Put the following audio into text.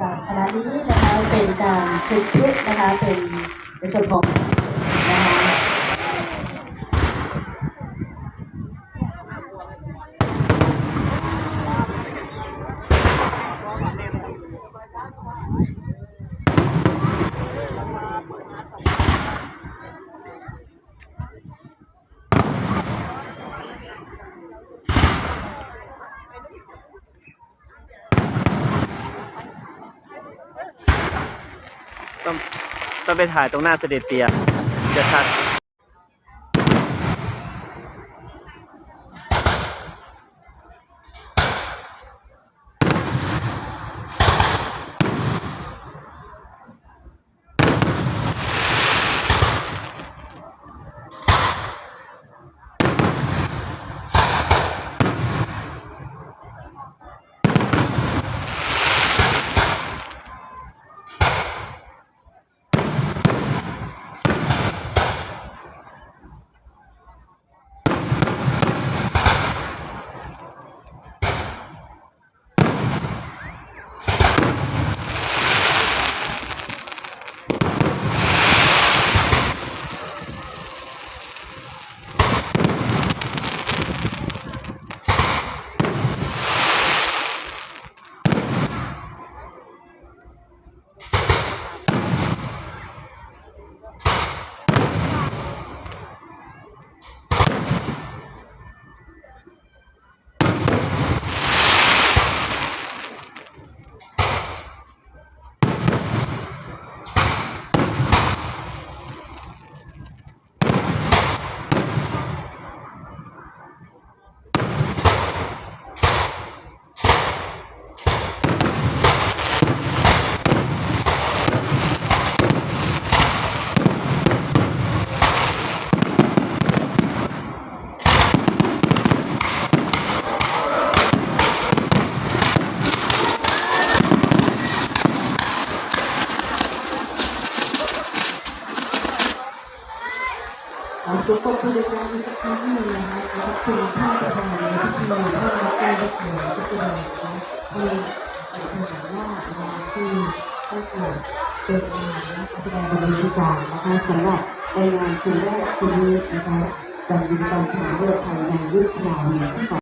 จากคณะนี้นะคะเป็นการฝึกชุดนะคะเป็นในส่วนของนะคะ ต้องต้องไปถ่ายตรงหน้าเสด็จเตียจะชัด ขอทุกคนผู้บริการอีสักครั้งหนึ่งนะคะขอบคุณท่านประธานในพิธีท่านรับการรับการสักครั้งนะคะที่เป็นถามว่านะคะที่ได้เกิดเป็นงานนักแสดงบริการนะคะสำหรับในงานคืนแรกคืนนี้นะคะการยินดีต้อนรับเรื่อกไทยในยุคยาวที่